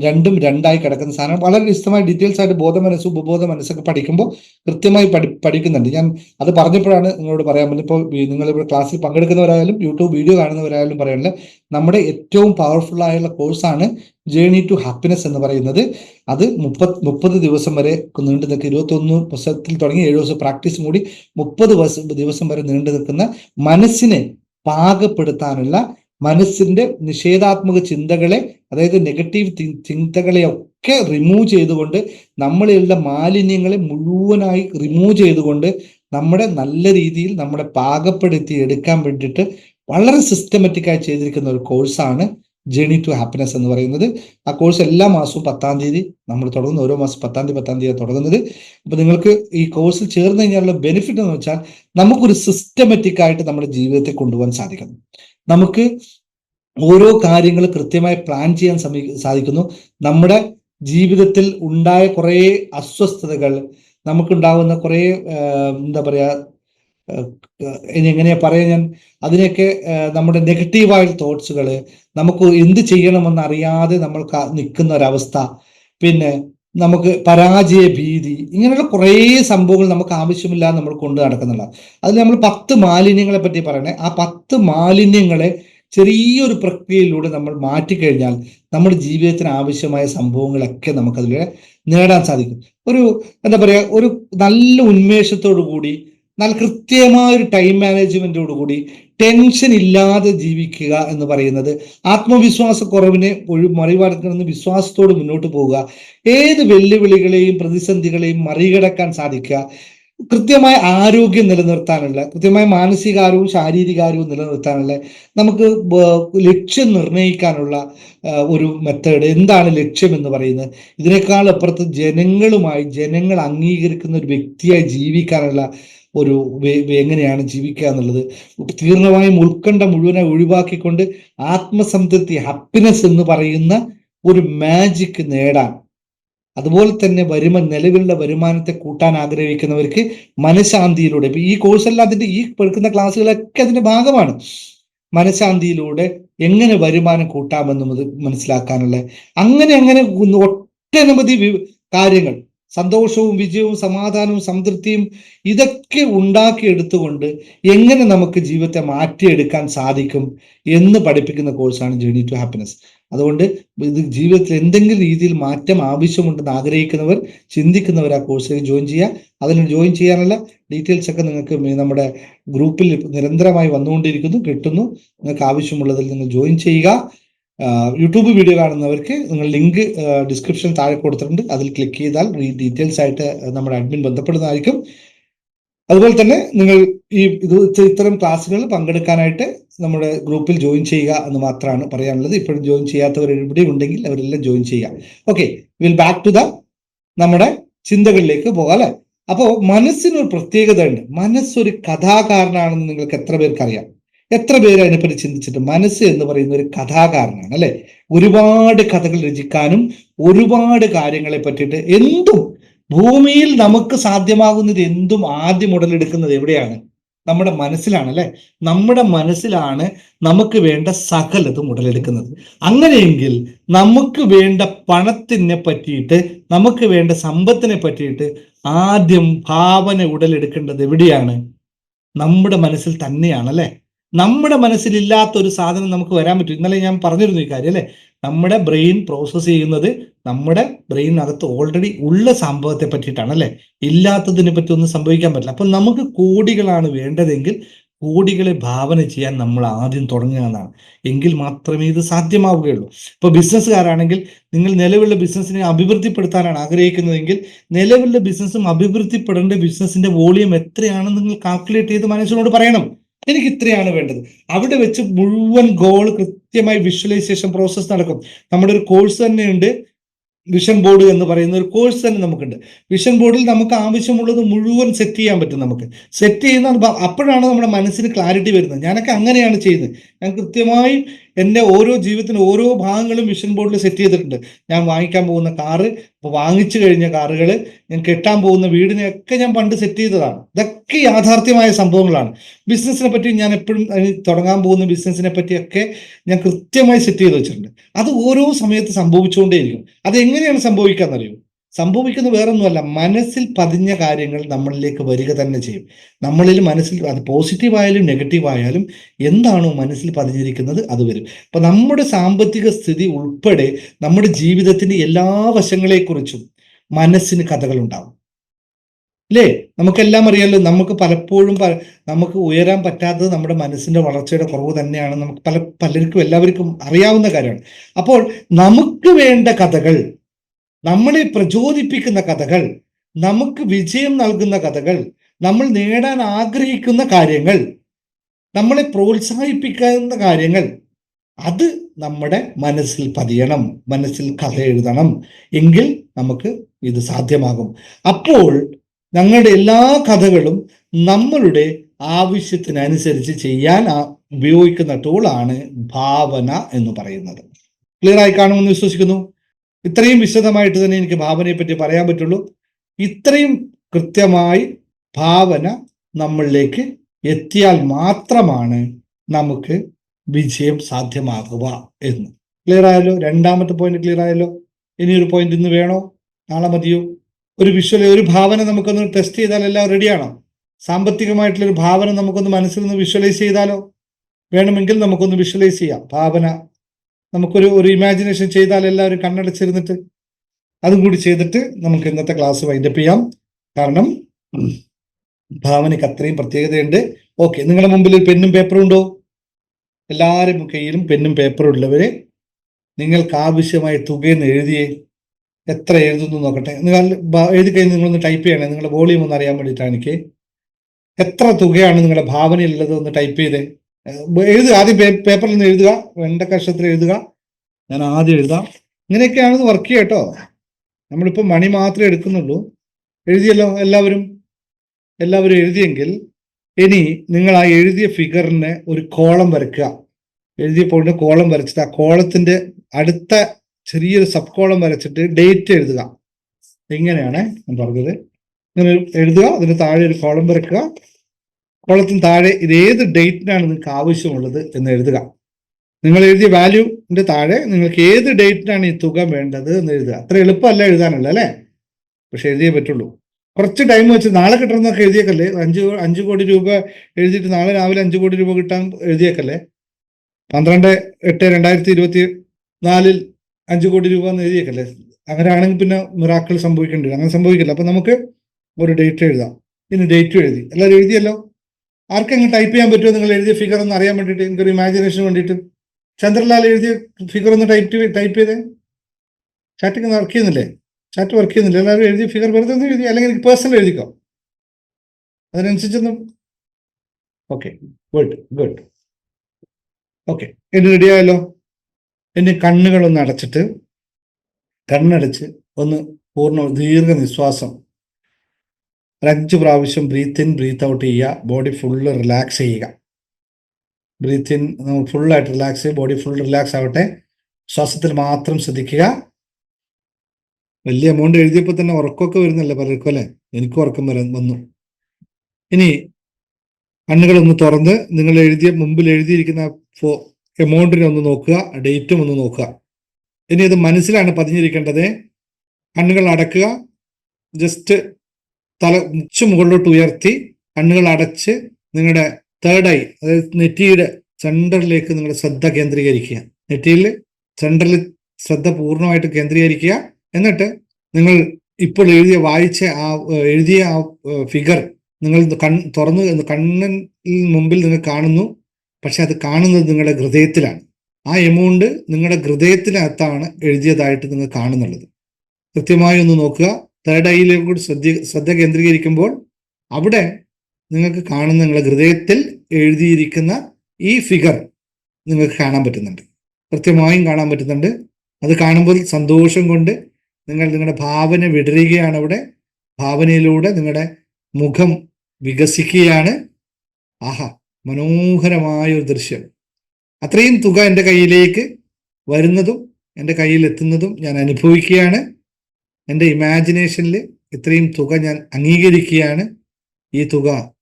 രണ്ടും രണ്ടായി കിടക്കുന്ന സാധനം വളരെ വിശദമായി ഡീറ്റെയിൽസ് ആയിട്ട് ബോധ മനസ്സ് ഉപബോധ മനസ്സൊക്കെ പഠിക്കുമ്പോൾ കൃത്യമായി പഠി പഠിക്കുന്നുണ്ട്. ഞാൻ അത് പറഞ്ഞപ്പോഴാണ് നിങ്ങളോട് പറയാൻ പറ്റുന്നത് ഇപ്പോൾ നിങ്ങൾ ഇവിടെ ക്ലാസ്സിൽ പങ്കെടുക്കുന്നവരായാലും യൂട്യൂബ് വീഡിയോ കാണുന്നവരായാലും പറയാനുള്ള നമ്മുടെ ഏറ്റവും പവർഫുൾ ആയുള്ള കോഴ്സാണ് ജേണി ടു ഹാപ്പിനെസ് എന്ന് പറയുന്നത്. അത് മുപ്പത് മുപ്പത് ദിവസം വരെ നീണ്ടു നിൽക്കുക. ഇരുപത്തൊന്ന് ദിവസത്തിൽ തുടങ്ങി ഏഴ് ദിവസം പ്രാക്ടീസും കൂടി മുപ്പത് ദിവസം വരെ നീണ്ടു നിൽക്കുന്ന മനസ്സിനെ പാകപ്പെടുത്താനുള്ള മനസ്സിന്റെ നിഷേധാത്മക ചിന്തകളെ അതായത് നെഗറ്റീവ് ചിന്തകളെ ഒക്കെ റിമൂവ് ചെയ്തുകൊണ്ട് നമ്മളിലുള്ള മാലിന്യങ്ങളെ മുഴുവനായി റിമൂവ് ചെയ്തുകൊണ്ട് നമ്മുടെ നല്ല രീതിയിൽ നമ്മളെ പാകപ്പെടുത്തി എടുക്കാൻ വേണ്ടിയിട്ട് വളരെ സിസ്റ്റമാറ്റിക് ആയി ചെയ്തിരിക്കുന്ന ഒരു കോഴ്സാണ് ജേണി ടു ഹാപ്പിനെസ് എന്ന് പറയുന്നത്. ആ കോഴ്സ് എല്ലാ മാസവും പത്താം തീയതി നമ്മൾ തുടങ്ങുന്നു. ഓരോ മാസം പത്താം തീയതി പത്താം തീയതി തുടങ്ങുന്നത്. അപ്പൊ നിങ്ങൾക്ക് ഈ കോഴ്സിൽ ചേർന്ന് കഴിഞ്ഞാലുള്ള ബെനിഫിറ്റ് എന്ന് വെച്ചാൽ നമുക്കൊരു സിസ്റ്റമാറ്റിക് ആയിട്ട് നമ്മുടെ ജീവിതത്തെ കൊണ്ടുപോകാൻ സാധിക്കുന്നു. നമുക്ക് ഓരോ കാര്യങ്ങൾ കൃത്യമായി പ്ലാൻ ചെയ്യാൻ സാധിക്കുന്നു. നമ്മുടെ ജീവിതത്തിൽ ഉണ്ടായ കുറേ അസ്വസ്ഥതകൾ നമുക്കുണ്ടാകുന്ന കുറേ എന്താ പറയാ ആഹ്, എങ്ങനെയാ പറയാ ഞാൻ അതിനെയൊക്കെ നമ്മുടെ നെഗറ്റീവായ തോട്ട്സുകൾ നമുക്ക് എന്ത് ചെയ്യണമെന്ന് അറിയാതെ നമ്മൾ നിൽക്കുന്ന ഒരവസ്ഥ. പിന്നെ നമുക്ക് പരാജയ ഭീതി ഇങ്ങനെയുള്ള കുറേ സംഭവങ്ങൾ നമുക്ക് ആവശ്യമില്ലാതെ നമ്മൾ കൊണ്ടു നടക്കുന്നില്ല അതിൽ നമ്മൾ പത്ത് മാലിന്യങ്ങളെ പറ്റി പറയണേ. ആ പത്ത് മാലിന്യങ്ങളെ ചെറിയൊരു പ്രക്രിയയിലൂടെ നമ്മൾ മാറ്റിക്കഴിഞ്ഞാൽ നമ്മുടെ ജീവിതത്തിന് ആവശ്യമായ സംഭവങ്ങളൊക്കെ നമുക്കതിൽ നേടാൻ സാധിക്കും. ഒരു എന്താ പറയുക ഒരു നല്ല ഉന്മേഷത്തോടു കൂടി നല്ല കൃത്യമായ ഒരു ടൈം മാനേജ്മെന്റോടു കൂടി ടെൻഷൻ ഇല്ലാതെ ജീവിക്കുക എന്ന് പറയുന്നത് ആത്മവിശ്വാസ കുറവിനെ ഒഴി മറികടക്കണമെന്ന് വിശ്വാസത്തോട് മുന്നോട്ട് പോവുക. ഏത് വെല്ലുവിളികളെയും പ്രതിസന്ധികളെയും മറികടക്കാൻ സാധിക്കുക. കൃത്യമായ ആരോഗ്യം നിലനിർത്താനുള്ള കൃത്യമായ മാനസികാരവും ശാരീരികാരവും നിലനിർത്താനുള്ള നമുക്ക് ലക്ഷ്യം നിർണയിക്കാനുള്ള ഒരു മെത്തേഡ് എന്താണ് ലക്ഷ്യം എന്ന് പറയുന്നത്. ഇതിനേക്കാൾ അപ്പുറത്ത് ജനങ്ങളുമായി ജനങ്ങൾ അംഗീകരിക്കുന്ന ഒരു വ്യക്തിയായി ജീവിക്കാനുള്ള ഒരു എങ്ങനെയാണ് ജീവിക്കുക എന്നുള്ളത് തീർണമായും ഉത്കണ്ഠ മുഴുവനെ ഒഴിവാക്കിക്കൊണ്ട് ആത്മസംതൃപ്തി ഹാപ്പിനെസ് എന്ന് പറയുന്ന ഒരു മാജിക് നേടാൻ അതുപോലെ തന്നെ വരുമ നിലവിലുള്ള വരുമാനത്തെ കൂട്ടാൻ ആഗ്രഹിക്കുന്നവർക്ക് മനഃശാന്തിയിലൂടെ ഇപ്പൊ ഈ കോഴ്സെല്ലാം അതിന്റെ ഈ പെടുക്കുന്ന ക്ലാസ്സുകളൊക്കെ അതിന്റെ ഭാഗമാണ്. മനഃശാന്തിയിലൂടെ എങ്ങനെ വരുമാനം കൂട്ടാമെന്നും അത് മനസ്സിലാക്കാനുള്ള അങ്ങനെ അങ്ങനെ ഒട്ടനവധി കാര്യങ്ങൾ സന്തോഷവും വിജയവും സമാധാനവും സംതൃപ്തിയും ഇതൊക്കെ ഉണ്ടാക്കിയെടുത്തുകൊണ്ട് എങ്ങനെ നമുക്ക് ജീവിതത്തെ മാറ്റിയെടുക്കാൻ സാധിക്കും എന്ന് പഠിപ്പിക്കുന്ന കോഴ്സാണ് ജേണി ടു ഹാപ്പിനെസ് അതുകൊണ്ട് ഇത് ജീവിതത്തിൽ എന്തെങ്കിലും രീതിയിൽ മാറ്റം ആവശ്യമുണ്ടെന്ന് ആഗ്രഹിക്കുന്നവർ ചിന്തിക്കുന്നവർ ആ കോഴ്സിൽ ജോയിൻ ചെയ്യുക. അതിന് ജോയിൻ ചെയ്യാനുള്ള ഡീറ്റെയിൽസ് ഒക്കെ നിങ്ങൾക്ക് നമ്മുടെ ഗ്രൂപ്പിൽ നിരന്തരമായി വന്നുകൊണ്ടിരിക്കുന്നു കിട്ടുന്നു. നിങ്ങൾക്ക് ആവശ്യമുള്ളതിൽ നിങ്ങൾ ജോയിൻ ചെയ്യുക. യൂട്യൂബ് വീഡിയോ കാണുന്നവർക്ക് നിങ്ങൾ ലിങ്ക് ഡിസ്ക്രിപ്ഷൻ താഴെ കൊടുത്തിട്ടുണ്ട്. അതിൽ ക്ലിക്ക് ചെയ്താൽ ഈ ഡീറ്റെയിൽസ് ആയിട്ട് നമ്മുടെ അഡ്മിൻ ബന്ധപ്പെടുന്നതായിരിക്കും. അതുപോലെ തന്നെ നിങ്ങൾ ഈ ഇത് ഇത്ത- ഇത്തരം ക്ലാസ്സുകളിൽ പങ്കെടുക്കാനായിട്ട് നമ്മുടെ ഗ്രൂപ്പിൽ ജോയിൻ ചെയ്യുക എന്ന് മാത്രമാണ് പറയാനുള്ളത്. ഇപ്പോഴും ജോയിൻ ചെയ്യാത്തവർ ഇവിടെ ഉണ്ടെങ്കിൽ അവരെല്ലാം ജോയിൻ ചെയ്യുക. Okay will back to the നമ്മുടെ ചിന്തകളിലേക്ക് പോകാം അല്ലെ? അപ്പോ മനസ്സിനൊരു പ്രത്യേകത ഉണ്ട് മനസ്സൊരു കഥാകാരനാണെന്ന് നിങ്ങൾക്ക് എത്ര പേർക്ക് അറിയാം എത്ര പേര് അതിനെപ്പറ്റി ചിന്തിച്ചിട്ട് മനസ്സ് എന്ന് പറയുന്ന ഒരു കഥാകാരനാണ് അല്ലെ? ഒരുപാട് കഥകൾ രചിക്കാനും ഒരുപാട് കാര്യങ്ങളെ പറ്റിയിട്ട് എന്തും ഭൂമിയിൽ നമുക്ക് സാധ്യമാകുന്നത് എന്തും ആദ്യം ഉടലെടുക്കുന്നത് എവിടെയാണ്? നമ്മുടെ മനസ്സിലാണ് അല്ലെ? നമ്മുടെ മനസ്സിലാണ് നമുക്ക് വേണ്ട സകലതും ഉടലെടുക്കുന്നത് അങ്ങനെയെങ്കിൽ നമുക്ക് വേണ്ട പണത്തിനെ പറ്റിയിട്ട് നമുക്ക് വേണ്ട സമ്പത്തിനെ പറ്റിയിട്ട് ആദ്യം ഭാവന ഉടലെടുക്കേണ്ടത് എവിടെയാണ്? നമ്മുടെ മനസ്സിൽ തന്നെയാണ് അല്ലെ? നമ്മുടെ മനസ്സിലില്ലാത്ത ഒരു സാധനം നമുക്ക് വരാൻ പറ്റും. ഇന്നലെ ഞാൻ പറഞ്ഞിരുന്നു ഈ കാര്യം അല്ലെ? നമ്മുടെ ബ്രെയിൻ പ്രോസസ്സ് ചെയ്യുന്നത് നമ്മുടെ ബ്രെയിനകത്ത് ഓൾറെഡി ഉള്ള സംഭവത്തെ പറ്റിയിട്ടാണ് അല്ലെ? ഇല്ലാത്തതിനെ പറ്റി ഒന്നും സംഭവിക്കാൻ പറ്റില്ല. അപ്പൊ നമുക്ക് കോടികളാണ് വേണ്ടതെങ്കിൽ കോടികളെ ഭാവന ചെയ്യാൻ നമ്മൾ ആദ്യം തുടങ്ങുക എന്നാണ്. എങ്കിൽ മാത്രമേ ഇത് സാധ്യമാവുകയുള്ളൂ. ഇപ്പൊ ബിസിനസ്സുകാരാണെങ്കിൽ നിങ്ങൾ നിലവിലുള്ള ബിസിനസ്സിനെ അഭിവൃദ്ധിപ്പെടുത്താനാണ് ആഗ്രഹിക്കുന്നതെങ്കിൽ നിലവിലുള്ള ബിസിനസ്സും അഭിവൃദ്ധിപ്പെടേണ്ട ബിസിനസ്സിന്റെ വോളിയം എത്രയാണെന്ന് നിങ്ങൾ കാൽക്കുലേറ്റ് ചെയ്ത് മനസ്സിനോട് പറയണം. എനിക്ക് ഇത്രയാണ് വേണ്ടത്. അവിടെ വെച്ച് മുഴുവൻ ഗോൾ കൃത്യമായി വിഷ്വലൈസേഷൻ പ്രോസസ്സ് നടക്കും. നമ്മുടെ ഒരു കോഴ്സ് തന്നെയുണ്ട് വിഷൻ ബോർഡ് എന്ന് പറയുന്ന ഒരു കോഴ്സ് തന്നെ നമുക്കുണ്ട്. വിഷൻ ബോർഡിൽ നമുക്ക് ആവശ്യമുള്ളത് മുഴുവൻ സെറ്റ് ചെയ്യാൻ പറ്റും നമുക്ക്. സെറ്റ് ചെയ്യുന്ന അപ്പോഴാണ് നമ്മുടെ മനസ്സിന് ക്ലാരിറ്റി വരുന്നത്. ഞാനൊക്കെ അങ്ങനെയാണ് ചെയ്യുന്നത്. ഞാൻ കൃത്യമായി എന്റെ ഓരോ ജീവിതത്തിന് ഓരോ ഭാഗങ്ങളും വിഷൻ ബോർഡിൽ സെറ്റ് ചെയ്തിട്ടുണ്ട്. ഞാൻ വാങ്ങിക്കാൻ പോകുന്ന കാറ് ഇപ്പോൾ വാങ്ങിച്ചു കഴിഞ്ഞ കാറുകൾ ഞാൻ കെട്ടാൻ പോകുന്ന വീടിനെയൊക്കെ ഞാൻ പണ്ട് സെറ്റ് ചെയ്തതാണ്. ഇതൊക്കെ യാഥാർത്ഥ്യമായ സംഭവങ്ങളാണ്. ബിസിനസ്സിനെ പറ്റി ഞാൻ എപ്പോഴും തുടങ്ങാൻ പോകുന്ന ബിസിനസ്സിനെ പറ്റിയൊക്കെ ഞാൻ കൃത്യമായി സെറ്റ് ചെയ്ത് വെച്ചിട്ടുണ്ട്. അത് ഓരോ സമയത്ത് സംഭവിച്ചുകൊണ്ടേയിരിക്കും. അത് എങ്ങനെയാണ് സംഭവിക്കാന്നറിയോ? സംഭവിക്കുന്ന വേറൊന്നുമല്ല. മനസ്സിൽ പതിഞ്ഞ കാര്യങ്ങൾ നമ്മളിലേക്ക് വരിക തന്നെ ചെയ്യും. നമ്മളിൽ മനസ്സിൽ അത് പോസിറ്റീവ് ആയാലും നെഗറ്റീവ് ആയാലും എന്താണോ മനസ്സിൽ പതിഞ്ഞിരിക്കുന്നത് അത് വരും. അപ്പൊ നമ്മുടെ സാമ്പത്തിക സ്ഥിതി ഉൾപ്പെടെ നമ്മുടെ ജീവിതത്തിന്റെ എല്ലാ വശങ്ങളെക്കുറിച്ചും മനസ്സിന് കഥകൾ ഉണ്ടാവും. അല്ലേ? നമുക്കെല്ലാം അറിയാമല്ലോ നമുക്ക് പലപ്പോഴും നമുക്ക് ഉയരാൻ പറ്റാത്തത് നമ്മുടെ മനസ്സിന്റെ വളർച്ചയുടെ കുറവ് തന്നെയാണ്. നമുക്ക് പല പലർക്കും എല്ലാവർക്കും അറിയാവുന്ന കാര്യമാണ്. അപ്പോൾ നമുക്ക് വേണ്ട കഥകൾ നമ്മളെ പ്രചോദിപ്പിക്കുന്ന കഥകൾ നമുക്ക് വിജയം നൽകുന്ന കഥകൾ നമ്മൾ നേടാൻ ആഗ്രഹിക്കുന്ന കാര്യങ്ങൾ നമ്മളെ പ്രോത്സാഹിപ്പിക്കുന്ന കാര്യങ്ങൾ അത് നമ്മുടെ മനസ്സിൽ പതിയണം മനസ്സിൽ കഥ എഴുതണം എങ്കിൽ നമുക്ക് ഇത് സാധ്യമാകും. അപ്പോൾ ഞങ്ങളുടെ എല്ലാ കഥകളും നമ്മളുടെ ആവശ്യത്തിനനുസരിച്ച് ചെയ്യാൻ ഉപയോഗിക്കുന്ന ടൂളാണ് ഭാവന എന്ന് പറയുന്നത്. ക്ലിയർ ആയി കാണുമെന്ന് വിശ്വസിക്കുന്നു? ഇത്രയും വിശദമായിട്ട് തന്നെ എനിക്ക് ഭാവനയെ പറ്റി പറയാൻ പറ്റുള്ളൂ. ഇത്രയും കൃത്യമായി ഭാവന നമ്മളിലേക്ക് എത്തിയാൽ മാത്രമാണ് നമുക്ക് വിജയം സാധ്യമാകുക എന്ന്. ക്ലിയർ ആയല്ലോ? രണ്ടാമത്തെ പോയിന്റ് ക്ലിയർ ആയല്ലോ? ഇനി ഒരു പോയിന്റ് ഇന്ന് വേണോ? നാളെ മതിയോ? ഒരു വിഷ്വൽ ഒരു ഭാവന നമുക്കൊന്ന് ടെസ്റ്റ് ചെയ്താൽ എല്ലാം റെഡിയാണോ സാമ്പത്തികമായിട്ടുള്ള ഒരു ഭാവന നമുക്കൊന്ന് മനസ്സിൽ നിന്ന് വിഷ്വലൈസ് ചെയ്താലോ? വേണമെങ്കിൽ നമുക്കൊന്ന് വിഷ്വലൈസ് ചെയ്യാം. ഭാവന നമുക്കൊരു ഒരു ഇമാജിനേഷൻ ചെയ്താൽ എല്ലാവരും കണ്ണടച്ചിരുന്നിട്ട് അതും കൂടി ചെയ്തിട്ട് നമുക്ക് ഇന്നത്തെ ക്ലാസ് വൈൻഡപ്പ് ചെയ്യാം. കാരണം ഭാവനയ്ക്ക് അത്രയും പ്രത്യേകതയുണ്ട്. ഓക്കെ നിങ്ങളുടെ മുമ്പിൽ പെന്നും പേപ്പറും ഉണ്ടോ? എല്ലാവരും കയ്യിലും പെന്നും പേപ്പറും ഉള്ളവര് നിങ്ങൾക്ക് ആവശ്യമായ തുകയെന്ന് എഴുതിയേ എത്ര എഴുതുന്നു നോക്കട്ടെ. നിങ്ങൾ എഴുതി കഴിഞ്ഞ് നിങ്ങളൊന്ന് ടൈപ്പ് ചെയ്യണേ. നിങ്ങളുടെ വോളിയം ഒന്ന് അറിയാൻ വേണ്ടിയിട്ടാണ് എനിക്ക്. എത്ര തുകയാണ് നിങ്ങളുടെ ഭാവനയിലുള്ളത് ഒന്ന് ടൈപ്പ് ചെയ്തേ. എഴുതുക. ആദ്യം പേപ്പറിൽ നിന്ന് എഴുതുക. വെണ്ട കഷത്തിൽ എഴുതുക. ഞാൻ ആദ്യം എഴുതാം. ഇങ്ങനെയൊക്കെയാണ് വർക്ക് ചെയ്യുക കേട്ടോ. നമ്മളിപ്പോൾ മണി മാത്രമേ എടുക്കുന്നുള്ളൂ. എഴുതിയല്ലോ എല്ലാവരും? എല്ലാവരും എഴുതിയെങ്കിൽ ഇനി നിങ്ങൾ ആ എഴുതിയ ഫിഗറിന് ഒരു കോളം വരയ്ക്കുക. എഴുതിയ പോയിന്റ് കോളം വരച്ചിട്ട് ആ കോളത്തിന്റെ അടുത്ത ചെറിയൊരു സബ് കോളം വരച്ചിട്ട് ഡേറ്റ് എഴുതുക. ഇങ്ങനെയാണ് ഞാൻ പറഞ്ഞത്. ഇങ്ങനെ എഴുതുക. അതിന് താഴെ ഒരു കോളം വരയ്ക്കുക. കോളത്തിന് താഴെ ഇത് ഏത് ഡേറ്റിനാണ് നിങ്ങൾക്ക് ആവശ്യമുള്ളത് എന്ന് എഴുതുക. നിങ്ങൾ എഴുതിയ വാല്യൂന്റെ താഴെ നിങ്ങൾക്ക് ഏത് ഡേറ്റിനാണ് ഈ തുക വേണ്ടത് എന്ന് എഴുതുക. അത്ര എളുപ്പമല്ല എഴുതാനുള്ള അല്ലേ? പക്ഷെ എഴുതിയേ പറ്റുള്ളൂ. കുറച്ച് ടൈം വെച്ച് നാളെ കിട്ടണമെന്നൊക്കെ എഴുതിയേക്കല്ലേ? അഞ്ച് അഞ്ച് കോടി രൂപ എഴുതിയിട്ട് നാളെ രാവിലെ അഞ്ച് കോടി രൂപ കിട്ടാൻ എഴുതിയേക്കല്ലേ? പന്ത്രണ്ട് എട്ട് രണ്ടായിരത്തി ഇരുപത്തി നാലിൽ അഞ്ച് കോടി രൂപ എന്ന് എഴുതിയേക്കല്ലേ? അങ്ങനെയാണെങ്കിൽ പിന്നെ മിറാക്കൾ സംഭവിക്കേണ്ടി അങ്ങനെ സംഭവിക്കില്ല. അപ്പം നമുക്ക് ഒരു ഡേറ്റ് എഴുതാം. ഇനി ഡേറ്റ് എഴുതി. എല്ലാവരും എഴുതിയല്ലോ? ആർക്കെങ്കിലും ടൈപ്പ് ചെയ്യാൻ പറ്റുമോ നിങ്ങൾ എഴുതിയ ഫിഗർ ഒന്ന് അറിയാൻ വേണ്ടിയിട്ട് എനിക്കൊരു ഇമാജിനേഷന് വേണ്ടിയിട്ട്. ചന്ദ്രലാൽ എഴുതിയ ഫിഗർ ഒന്ന് ടൈപ്പ് ടൈപ്പ് ചെയ്തേ. ചാറ്റിങ് വർക്ക് ചെയ്യുന്നില്ലേ? ചാറ്റ് വർക്ക് ചെയ്യുന്നില്ല? എല്ലാവരും എഴുതിയ ഫിഗർ വെറുതെ ഒന്ന് എഴുതി അല്ലെങ്കിൽ എനിക്ക് പേഴ്സണൽ എഴുതിക്കോ? അതിനനുസരിച്ചൊന്നും. ഓക്കെ ഗുഡ് ഗുഡ് ഓക്കെ ഇനി റെഡിയായല്ലോ ഇനി കണ്ണുകളൊന്ന് അടച്ചിട്ട് കണ്ണടച്ച് ഒന്ന് പൂർണ ദീർഘ നിശ്വാസം ഒരു അഞ്ച് പ്രാവശ്യം ബ്രീത്ത് ഇൻ ബ്രീത്ത് ഔട്ട് ചെയ്യുക. ബോഡി ഫുള്ള് റിലാക്സ് ചെയ്യുക. ബ്രീത്ത് ഇൻ ഫുള്ളായിട്ട് റിലാക്സ് ബോഡി ഫുൾ റിലാക്സ് ആവട്ടെ. ശ്വാസത്തിൽ മാത്രം ശ്രദ്ധിക്കുക. വലിയ എമൗണ്ട് എഴുതിയപ്പോൾ തന്നെ ഉറക്കമൊക്കെ വരുന്നല്ലേ പലർക്കും അല്ലേ? എനിക്കും ഉറക്കം വരാൻ വന്നു. ഇനി കണ്ണുകളൊന്ന് തുറന്ന് നിങ്ങൾ എഴുതിയ മുമ്പിൽ എഴുതിയിരിക്കുന്ന ഫോ എമൗണ്ടിനെ ഒന്ന് നോക്കുക. ഡേറ്റും ഒന്ന് നോക്കുക. ഇനി ഇത് മനസ്സിലാണ് പതിഞ്ഞിരിക്കേണ്ടത്. കണ്ണുകൾ അടക്കുക. ജസ്റ്റ് തല ഉച്ച മുകളിലോട്ട് ഉയർത്തി കണ്ണുകൾ അടച്ച് നിങ്ങളുടെ തേർഡ് ഐ അതായത് നെറ്റിയുടെ സെന്ററിലേക്ക് നിങ്ങളുടെ ശ്രദ്ധ കേന്ദ്രീകരിക്കുക. നെറ്റിയിൽ സെന്ററിൽ ശ്രദ്ധ പൂർണമായിട്ട് കേന്ദ്രീകരിക്കുക. എന്നിട്ട് നിങ്ങൾ ഇപ്പോൾ എഴുതിയ വായിച്ച ആ എഴുതിയ ആ ഫിഗർ നിങ്ങൾ കൺ തുറന്ന് കണ്ണിൽ മുമ്പിൽ നിങ്ങൾ കാണുന്നു. പക്ഷെ അത് കാണുന്നത് നിങ്ങളുടെ ഹൃദയത്തിലാണ്. ആ എമൗണ്ട് നിങ്ങളുടെ ഹൃദയത്തിനകത്താണ് എഴുതിയതായിട്ട് നിങ്ങൾ കാണുന്നുള്ളത്. കൃത്യമായി ഒന്ന് നോക്കുക. തേർഡ് ഐയിലും കൂടി ശ്രദ്ധ ശ്രദ്ധ കേന്ദ്രീകരിക്കുമ്പോൾ അവിടെ നിങ്ങൾക്ക് കാണുന്ന നിങ്ങളുടെ ഹൃദയത്തിൽ എഴുതിയിരിക്കുന്ന ഈ ഫിഗർ നിങ്ങൾക്ക് കാണാൻ പറ്റുന്നുണ്ട്. കൃത്യമായും കാണാൻ പറ്റുന്നുണ്ട്. അത് കാണുമ്പോൾ സന്തോഷം കൊണ്ട് നിങ്ങൾ നിങ്ങളുടെ ഭാവന വിടരുകയാണ് അവിടെ. ഭാവനയിലൂടെ നിങ്ങളുടെ മുഖം വികസിക്കുകയാണ്. ആഹാ മനോഹരമായ ഒരു ദൃശ്യം. അത്രയും തുക എന്റെ കയ്യിലേക്ക് വരുന്നതും എന്റെ കയ്യിൽ എത്തുന്നതും ഞാൻ അനുഭവിക്കുകയാണ്. എന്റെ ഇമാജിനേഷനിൽ ഇത്രയും തുക ഞാൻ അംഗീകരിക്കുകയാണ്. ഈ തുക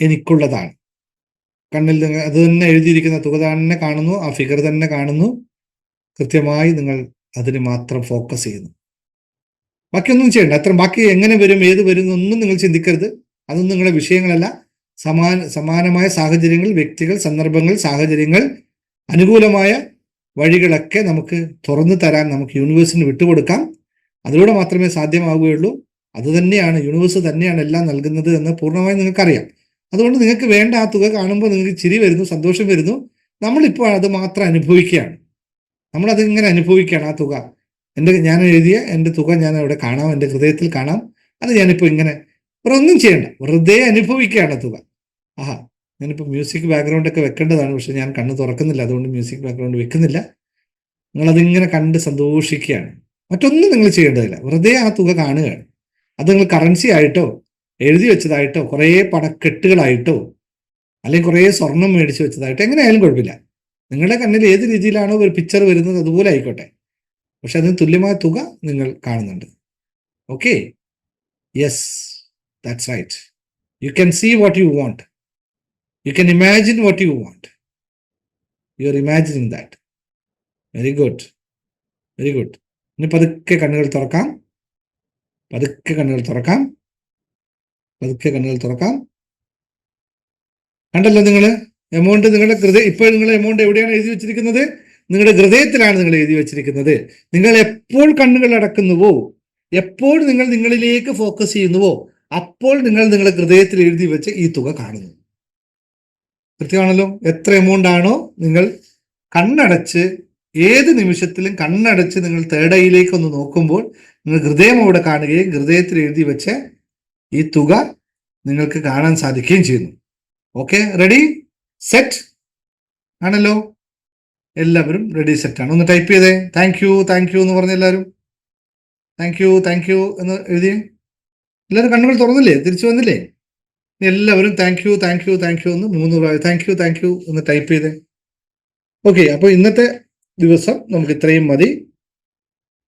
എനിക്കുള്ളതാണ്. കണ്ണിൽ നിങ്ങൾ അത് തന്നെ എഴുതിയിരിക്കുന്ന തുക തന്നെ കാണുന്നു ആ ഫിഗർ തന്നെ കാണുന്നു. കൃത്യമായി നിങ്ങൾ അതിന് മാത്രം ഫോക്കസ് ചെയ്യുന്നു. ബാക്കിയൊന്നും ചെയ്യണ്ട. അത്ര ബാക്കി എങ്ങനെ വരും ഏത് വരും ഒന്നും നിങ്ങൾ ചിന്തിക്കരുത്. അതൊന്നും നിങ്ങളുടെ വിഷയങ്ങളല്ല. സമാന സമാനമായ സാഹചര്യങ്ങൾ വ്യക്തികൾ സന്ദർഭങ്ങൾ സാഹചര്യങ്ങൾ അനുകൂലമായ വഴികളൊക്കെ നമുക്ക് തുറന്നു തരാൻ നമുക്ക് യൂണിവേഴ്സിന് വിട്ടുകൊടുക്കാം. അതിലൂടെ മാത്രമേ സാധ്യമാവുകയുള്ളൂ. അത് തന്നെയാണ് യൂണിവേഴ്സ് തന്നെയാണ് എല്ലാം നൽകുന്നത് എന്ന് പൂർണമായും നിങ്ങൾക്കറിയാം. അതുകൊണ്ട് നിങ്ങൾക്ക് വേണ്ട ആ തുക കാണുമ്പോൾ നിങ്ങൾക്ക് ചിരി വരുന്നു സന്തോഷം വരുന്നു. നമ്മളിപ്പോൾ അത് മാത്രം അനുഭവിക്കുകയാണ്. നമ്മളത് ഇങ്ങനെ അനുഭവിക്കുകയാണ് ആ തുക. എന്റെ ഞാൻ എഴുതിയ എന്റെ തുക ഞാൻ അവിടെ കാണാം എന്റെ ഹൃദയത്തിൽ കാണാം. അത് ഞാനിപ്പോൾ ഇങ്ങനെ വേറെ ഒന്നും ചെയ്യണ്ട. വെറുതെ അനുഭവിക്കുകയാണ് തുക. ആഹാ ഞാനിപ്പോൾ മ്യൂസിക് ബാക്ക്ഗ്രൗണ്ട് ഒക്കെ വെക്കേണ്ടതാണ് പക്ഷെ ഞാൻ കണ്ണ് തുറക്കുന്നില്ല. അതുകൊണ്ട് മ്യൂസിക് ബാക്ക്ഗ്രൗണ്ട് വെക്കുന്നില്ല. നിങ്ങളതിങ്ങനെ കണ്ട് സന്തോഷിക്കുകയാണ്. മറ്റൊന്നും നിങ്ങൾ ചെയ്യേണ്ടതില്ല. വെറുതെ ആ തുക കാണുകയാണ്. അത് നിങ്ങൾ കറൻസി ആയിട്ടോ എഴുതി വെച്ചതായിട്ടോ കുറേ പണക്കെട്ടുകളായിട്ടോ അല്ലെങ്കിൽ കുറേ സ്വർണം മേടിച്ച് വെച്ചതായിട്ടോ എങ്ങനെയായാലും കുഴപ്പമില്ല. നിങ്ങളുടെ കണ്ണിൽ ഏത് രീതിയിലാണോ ഒരു പിക്ചർ വരുന്നത് അതുപോലെ ആയിക്കോട്ടെ. പക്ഷെ അതിന് തുല്യമായ തുക നിങ്ങൾ കാണുന്നുണ്ട്. Okay yes that's right you can see what you want you can imagine what you want you are imagining that very good very good ഇനി പതുക്കെ കണ്ണുകൾ തുറക്കാം. പതുക്കെ കണ്ണുകൾ തുറക്കാം. പതുക്കെ കണ്ണുകൾ തുറക്കാം. കണ്ടല്ലോ നിങ്ങൾ എമൗണ്ട് നിങ്ങളുടെ ഹൃദയ ഇപ്പോൾ നിങ്ങൾ എമൗണ്ട് എവിടെയാണ് എഴുതി വെച്ചിരിക്കുന്നത്? നിങ്ങളുടെ ഹൃദയത്തിലാണ് നിങ്ങൾ എഴുതി വെച്ചിരിക്കുന്നത്. നിങ്ങൾ എപ്പോൾ കണ്ണുകൾ അടക്കുന്നുവോ എപ്പോൾ നിങ്ങൾ നിങ്ങളിലേക്ക് ഫോക്കസ് ചെയ്യുന്നുവോ അപ്പോൾ നിങ്ങൾ നിങ്ങളുടെ ഹൃദയത്തിൽ എഴുതി വെച്ച് ഈ തുക കാണുന്നു. കൃത്യമാണല്ലോ? എത്ര എമൗണ്ട് ആണോ നിങ്ങൾ കണ്ണടച്ച് ഏത് നിമിഷത്തിലും കണ്ണടച്ച് നിങ്ങൾ തേർഡ് ഐയിലേക്ക് ഒന്ന് നോക്കുമ്പോൾ നിങ്ങൾ ഹൃദയം അവിടെ കാണുകയും ഹൃദയത്തിൽ എഴുതി വെച്ച് ഈ തുക നിങ്ങൾക്ക് കാണാൻ സാധിക്കുകയും ചെയ്യുന്നു. ഓക്കെ റെഡി സെറ്റ് ആണല്ലോ? എല്ലാവരും റെഡി സെറ്റ് ആണ്. ഒന്ന് ടൈപ്പ് ചെയ്തേ. താങ്ക് യു താങ്ക് യു എന്ന് പറഞ്ഞ എല്ലാവരും. താങ്ക് യു താങ്ക് യു എന്ന് എഴുതിയേ എല്ലാവരും കണ്ണുകൾ തുറന്നില്ലേ? തിരിച്ചു വന്നില്ലേ? എല്ലാവരും thank you thank you thank you എന്ന് മൂന്ന് പ്രാവശ്യം താങ്ക് യു താങ്ക് യു എന്ന് ടൈപ്പ് ചെയ്തേ. ഓക്കെ അപ്പോൾ ഇന്നത്തെ ദിവസം നമുക്ക് ഇത്രയും മതി.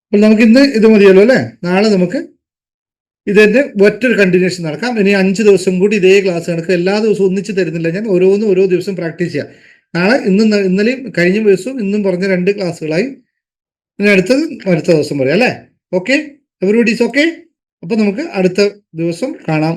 അപ്പോൾ നമുക്ക് ഇന്ന് ഇത് മതിയല്ലോ അല്ലേ? നാളെ നമുക്ക് ഇതിന്റെ ഒറ്റൊരു കണ്ടിന്യൂഷൻ നടക്കാം. ഇനി അഞ്ച് ദിവസം കൂടി ഇതേ ക്ലാസ് നടക്കും എല്ലാ ദിവസവും ഒന്നിച്ച് തരുന്നില്ല. ഞാൻ ഓരോന്നും ഓരോ ദിവസം പ്രാക്ടീസ് ചെയ്യാം. നാളെ ഇന്നും ഇന്നലെയും കഴിഞ്ഞ ദിവസവും ഇന്നും പറഞ്ഞ രണ്ട് ക്ലാസ്സുകളായി ഇനി അടുത്തത് അടുത്ത ദിവസം പറയാം അല്ലേ? ഓക്കെ എവറിബഡി ഈസ് ഓക്കെ അപ്പോൾ നമുക്ക് അടുത്ത ദിവസം കാണാം.